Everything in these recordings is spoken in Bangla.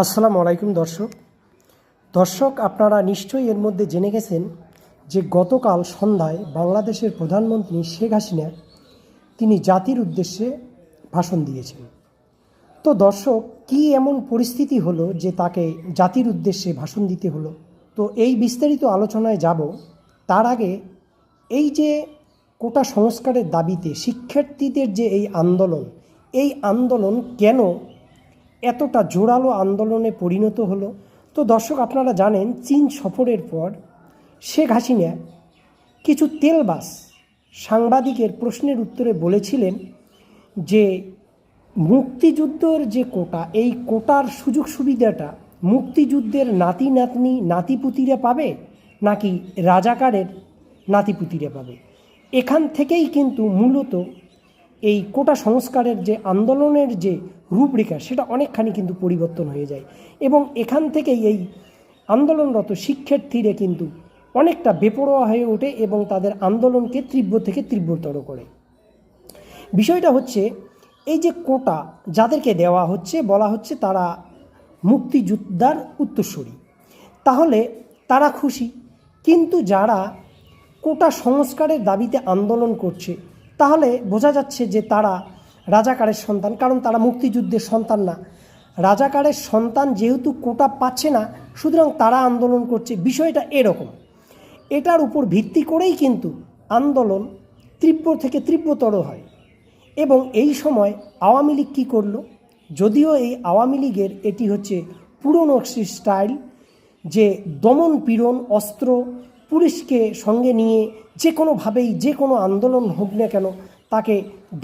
আসসালামু আলাইকুম দর্শক। দর্শক, আপনারা নিশ্চয়ই এর মধ্যে জেনে গেছেন যে গতকাল সন্ধ্যায় বাংলাদেশের প্রধানমন্ত্রী শেখ হাসিনা তিনি জাতির উদ্দেশ্যে ভাষণ দিয়েছেন। তো দর্শক, কি এমন পরিস্থিতি হলো যে তাকে জাতির উদ্দেশ্যে ভাষণ দিতে হলো? তো এই বিস্তারিত আলোচনায় যাব। তার আগে এই যে কোটা সংস্কারের দাবিতে শিক্ষার্থীদের যে এই আন্দোলন এই আন্দোলন কেন এতটা জোরালো আন্দোলনে পরিণত হলো। তো দর্শক, আপনারা জানেন, চীন সফরের পর শেখ হাসিনা কিছু তেলবাস সাংবাদিকের প্রশ্নের উত্তরে বলেছিলেন যে, মুক্তিযুদ্ধের যে কোটা, এই কোটার সুযোগ সুবিধাটা মুক্তিযুদ্ধের নাতি নাতনি নাতিপুতিরা পাবে নাকি রাজাকারের নাতিপুতিরা পাবে? এখান থেকেই কিন্তু মূলত এই কোটা সংস্কারের যে আন্দোলনের যে রূপরেখা, সেটা অনেকখানি কিন্তু পরিবর্তন হয়ে যায়। এবং এখান থেকেই এই আন্দোলনরত শিক্ষার্থীরা কিন্তু অনেকটা বেপরোয়া হয়ে ওঠে এবং তাদের আন্দোলনকে তীব্র থেকে তীব্রতর করে। বিষয়টা হচ্ছে, এই যে কোটা যাদেরকে দেওয়া হচ্ছে, বলা হচ্ছে তারা মুক্তিযোদ্ধার উত্তরসূরি। তাহলে তারা খুশি, কিন্তু যারা কোটা সংস্কারের দাবিতে আন্দোলন করছে তাহলে বোঝা যাচ্ছে যে তারা রাজাকারের সন্তান, কারণ তারা মুক্তিযুদ্ধের সন্তান না। রাজাকারের সন্তান যেহেতু কোটা পাচ্ছে না, সুতরাং তারা আন্দোলন করছে। বিষয়টা এরকম। এটার উপর ভিত্তি করেই কিন্তু আন্দোলন তীব্র থেকে তীব্রতর হয়। এবং এই সময় আওয়ামী লীগ কী করল? যদিও এই আওয়ামী লীগের এটি হচ্ছে পুরনো স্টাইল যে দমন পীড়ন, অস্ত্র পুলিশকে সঙ্গে নিয়ে যে কোনোভাবেই যে কোনো আন্দোলন হোক না কেন তাকে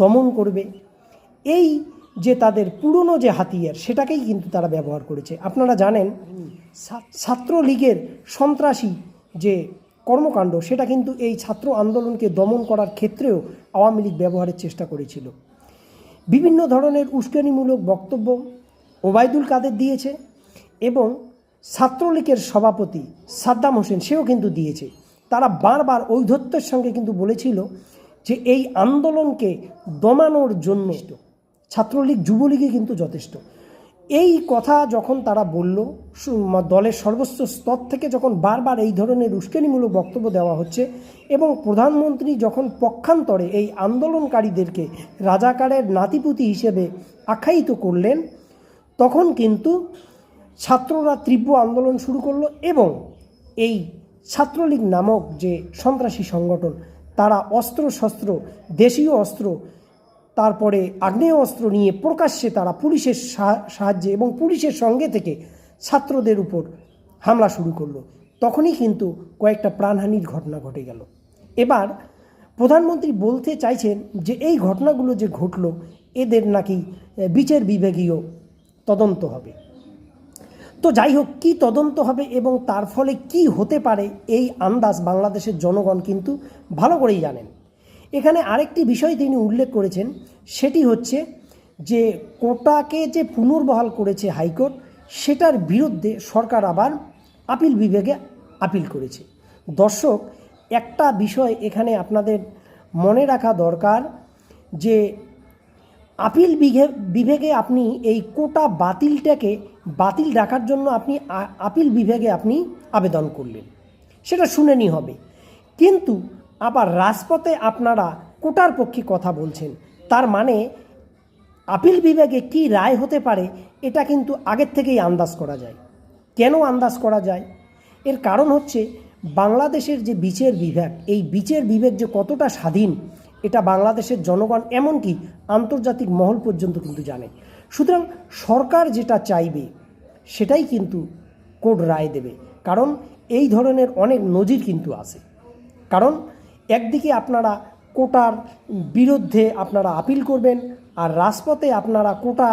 দমন করবে। এই যে তাদের পুরনো যে হাতিয়ার, সেটাকেই কিন্তু তারা ব্যবহার করেছে। আপনারা জানেন ছাত্রলীগের সন্ত্রাসী যে কর্মকাণ্ড, সেটা কিন্তু এই ছাত্র আন্দোলনকে দমন করার ক্ষেত্রেও আওয়ামী লীগ ব্যবহারের চেষ্টা করেছিল। বিভিন্ন ধরনের উস্কানিমূলক বক্তব্য ওবায়দুল কাদের দিয়েছে এবং ছাত্রলীগের সভাপতি সাদ্দাম হোসেন, সেও কিন্তু দিয়েছে। তারা বারবার ঔদ্ধত্যের সঙ্গে কিন্তু বলেছিল যে এই আন্দোলনকে দমানোর জন্য ছাত্রলীগ যুবলীগই কিন্তু যথেষ্ট। এই কথা যখন তারা বলল দলের সর্বোচ্চ স্তর থেকে যখন বারবার এই ধরনের উস্কানিমূলক বক্তব্য দেওয়া হচ্ছে এবং প্রধানমন্ত্রী যখন পক্ষান্তরে এই আন্দোলনকারীদেরকে রাজাকারের নাতিপুতি হিসেবে আখ্যায়িত করলেন, তখন কিন্তু ছাত্ররা তীব্র আন্দোলন শুরু করল এবং এই ছাত্রলীগ নামক যে সন্ত্রাসী সংগঠন, তারা অস্ত্র শস্ত্র, দেশীয় অস্ত্র, তারপরে আগ্নেয় অস্ত্র নিয়ে প্রকাশ্যে তারা পুলিশের সাহা- সাহায্যে এবং পুলিশের সঙ্গে থেকে ছাত্রদের উপর হামলা শুরু করল। তখনই কিন্তু কয়েকটা প্রাণহানির ঘটনা ঘটে গেল। এবার প্রধানমন্ত্রী বলতে চাইছেন যে এই ঘটনাগুলো যে ঘটলো, এদের নাকি বিচার বিভাগীয় তদন্ত হবে। তো যাই হোক কী তদন্ত হবে এবং তার ফলে কি হতে পারে এই আন্দাজ বাংলাদেশের জনগণ কিন্তু ভালো করেই জানেন। এখানে আরেকটি বিষয় তিনি উল্লেখ করেছেন, সেটি হচ্ছে যে কোটাকে যে পুনর্বহাল করেছে হাইকোর্ট, সেটার বিরুদ্ধে সরকার আবার আপিল বিভাগে আপিল করেছে। দর্শক, একটা বিষয় এখানে আপনাদের মনে রাখা দরকার যে আপিল বিভাগে আপনি এই কোটা বাতিলটাকে বাতিল রাখার জন্য আপনি আপিল বিভাগে আপনি আবেদন করলেন। সেটা শুনেনি হবে। কিন্তু আবার রাজপথে আপনারা কোটার পক্ষে কথা বলছেন। তার মানে আপিল বিভাগে কি রায় হতে পারে, এটা কিন্তু আগের থেকেই আন্দাজ করা যায়। কেন আন্দাজ করা যায়? এর কারণ হচ্ছে বাংলাদেশের যে বিচার বিভাগ, এই বিচার বিভাগ যে কতটা স্বাধীন, এটা বাংলাদেশের জনগণ এমনকি আন্তর্জাতিক মহল পর্যন্ত কিন্তু জানে। সুতরাং সরকার যেটা চাইবে সেটাই কিন্তু কোর্ট রায় দেবে। কারণ এই ধরনের অনেক নজির কিন্তু আছে। কারণ একদিকে আপনারা কোটার বিরুদ্ধে আপনারা আপিল করবেন আর রাজপথে আপনারা কোটা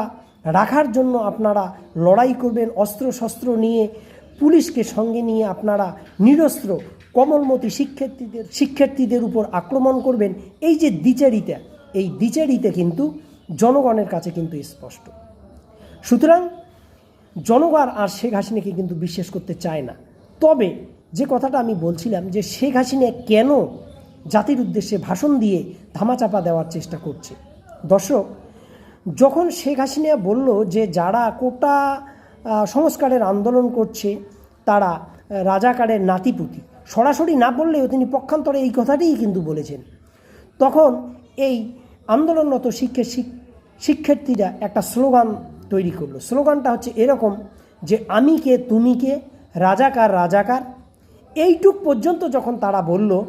রাখার জন্য আপনারা লড়াই করবেন অস্ত্র শস্ত্র নিয়ে পুলিশকে সঙ্গে নিয়ে আপনারা নিরস্ত্র কমলমতি শিক্ষার্থীদের শিক্ষার্থীদের উপর আক্রমণ করবেন। এই যে দ্বিচারিতা, এই দ্বিচারিতা কিন্তু জনগণের কাছে কিন্তু স্পষ্ট। সুতরাং জনগণ আর শেখ হাসিনাকে কিন্তু বিশ্বাস করতে চায় না। তবে যে কথাটা আমি বলছিলাম যে শেখ হাসিনা কেন জাতির উদ্দেশ্যে ভাষণ দিয়ে ধামাচাপা দেওয়ার চেষ্টা করছে? দর্শক, যখন শেখ হাসিনা বলল যে যারা কোটা সংস্কারের আন্দোলন করছে, তারা রাজাকারের নাতিপুতি, সরাসরি না বললেও তিনি পক্ষান্তরে এই কথাটিই কিন্তু বলেছেন। তখন এই আন্দোলনরত শিক্ষা শিক্ষার্থীরা একটা স্লোগান তৈরি করল। স্লোগানটা হচ্ছে এরকম যে, আমি কে, তুমি কে রাজাকার রাজাকার এইটুক পর্যন্ত যখন তারা বলল,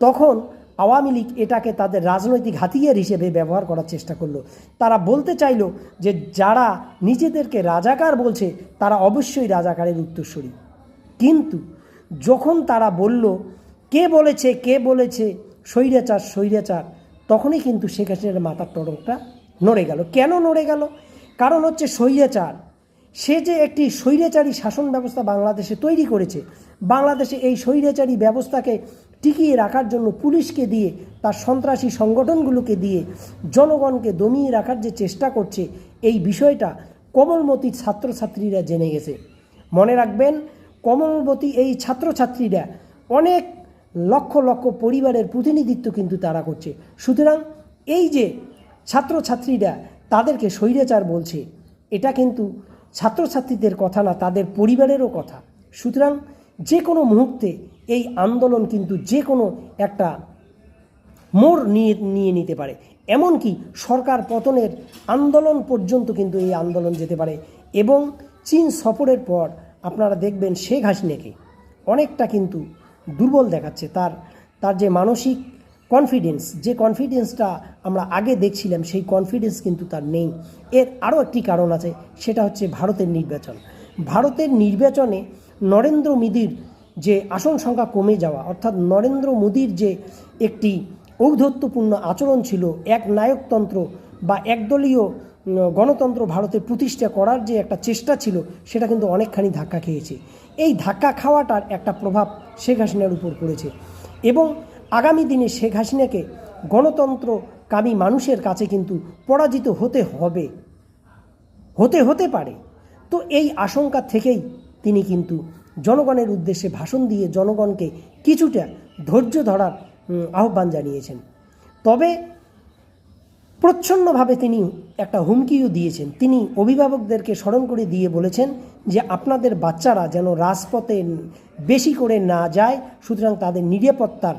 তখন আওয়ামী লীগ এটাকে তাদের রাজনৈতিক হাতিয়ার হিসেবে ব্যবহার করার চেষ্টা করল। তারা বলতে চাইলো যে, যারা নিজেদেরকে রাজাকার বলছে, তারা অবশ্যই রাজাকারের উত্তরসূরি। কিন্তু যখন তারা বলল, কে বলেছে কে বলেছে, স্বৈরাচার স্বৈরাচার? তখনই কিন্তু শেখ হাসিনার মাথার টরকটা নড়ে গেল। কেন নড়ে গেল? কারণ হচ্ছে স্বৈরাচার। সে যে একটি স্বৈরাচারী শাসন ব্যবস্থা বাংলাদেশে তৈরি করেছে, বাংলাদেশে এই স্বৈরাচারী ব্যবস্থাকে টিকিয়ে রাখার জন্য পুলিশকে দিয়ে, তার সন্ত্রাসী সংগঠনগুলোকে দিয়ে জনগণকে দমিয়ে রাখার যে চেষ্টা করছে, এই বিষয়টা কোমলমতির ছাত্রছাত্রীরা জেনে গেছে। মনে রাখবেন কমলবতী এই ছাত্রছাত্রীরা অনেক লক্ষ লক্ষ পরিবারের প্রতিনিধিত্ব কিন্তু তারা করছে। সুতরাং এই যে ছাত্রছাত্রীরা তাদেরকে স্বৈরাচার বলছে। এটা কিন্তু ছাত্রছাত্রীদের কথা না, তাদের পরিবারেরও কথা। সুতরাং যে কোনো মুহূর্তে এই আন্দোলন কিন্তু যে কোনো একটা মোড় নিয়ে নিয়ে নিতে পারে। এমনকি সরকার পতনের আন্দোলন পর্যন্ত কিন্তু এই আন্দোলন যেতে পারে। এবং চীন সফরের পর আপনারা দেখবেন শেখ হাসিনাকে অনেকটা কিন্তু দুর্বল দেখাচ্ছে। তার তার যে মানসিক কনফিডেন্স যে কনফিডেন্সটা আমরা আগে দেখছিলাম, সেই কনফিডেন্স কিন্তু তার নেই। এর আরও একটি কারণ আছে, সেটা হচ্ছে ভারতের নির্বাচন। ভারতের নির্বাচনে নরেন্দ্র মোদীর যে আসন সংখ্যা কমে যাওয়া, অর্থাৎ নরেন্দ্র মোদীর যে একটি ঔদ্ধত্যপূর্ণ আচরণ ছিল, এক নায়কতন্ত্র বা একদলীয় গণতন্ত্র ভারতে প্রতিষ্ঠা করার যে একটা চেষ্টা ছিল, সেটা কিন্তু অনেকখানি ধাক্কা খেয়েছে। এই ধাক্কা খাওয়াটার একটা প্রভাব শেখ হাসিনার উপর পড়েছে। এবং আগামী দিনে শেখ হাসিনাকে গণতন্ত্রকামী মানুষের কাছে কিন্তু পরাজিত হতে হবে, হতে হতে পারে। তো এই আশঙ্কা থেকেই তিনি কিন্তু জনগণের উদ্দেশ্যে ভাষণ দিয়ে জনগণকে কিছুটা ধৈর্য ধরার আহ্বান জানিয়েছেন। তবে প্রচ্ছন্নভাবে তিনি একটা হুমকিও দিয়েছেন। তিনি অভিভাবকদেরকে স্মরণ করে দিয়ে বলেছেন যে, আপনাদের বাচ্চারা যেন রাজপথে বেশি করে না যায়, সুতরাং তাদের নিরাপত্তার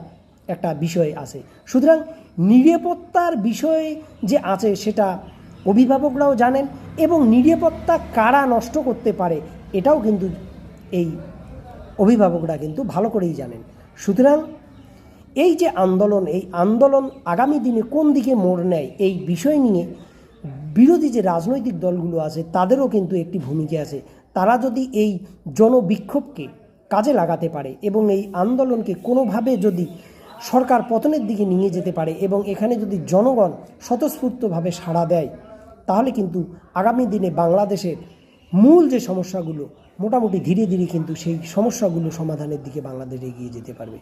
একটা বিষয় আছে। সুতরাং নিরাপত্তার বিষয় যে আছে সেটা অভিভাবকরাও জানেন এবং নিরাপত্তা কারা নষ্ট করতে পারে এটাও কিন্তু এই অভিভাবকরা কিন্তু ভালো করেই জানেন। সুতরাং এই যে আন্দোলন, এই আন্দোলন আগামী দিনে কোন দিকে মোড় নেয় এই বিষয় নিয়ে বিরোধী যে রাজনৈতিক দলগুলো আছে তাদেরও কিন্তু একটি ভূমিকা আছে। তারা যদি এই জনবিক্ষোভকে কাজে লাগাতে পারে এবং এই আন্দোলনকে কোনোভাবে যদি সরকার পতনের দিকে নিয়ে যেতে পারে এবং এখানে যদি জনগণ স্বতঃস্ফূর্তভাবে সাড়া দেয়, তাহলে কিন্তু আগামী দিনে বাংলাদেশের মূল যে সমস্যাগুলো, মোটামুটি ধীরে ধীরে কিন্তু সেই সমস্যাগুলো সমাধানের দিকে বাংলাদেশ এগিয়ে যেতে পারবে।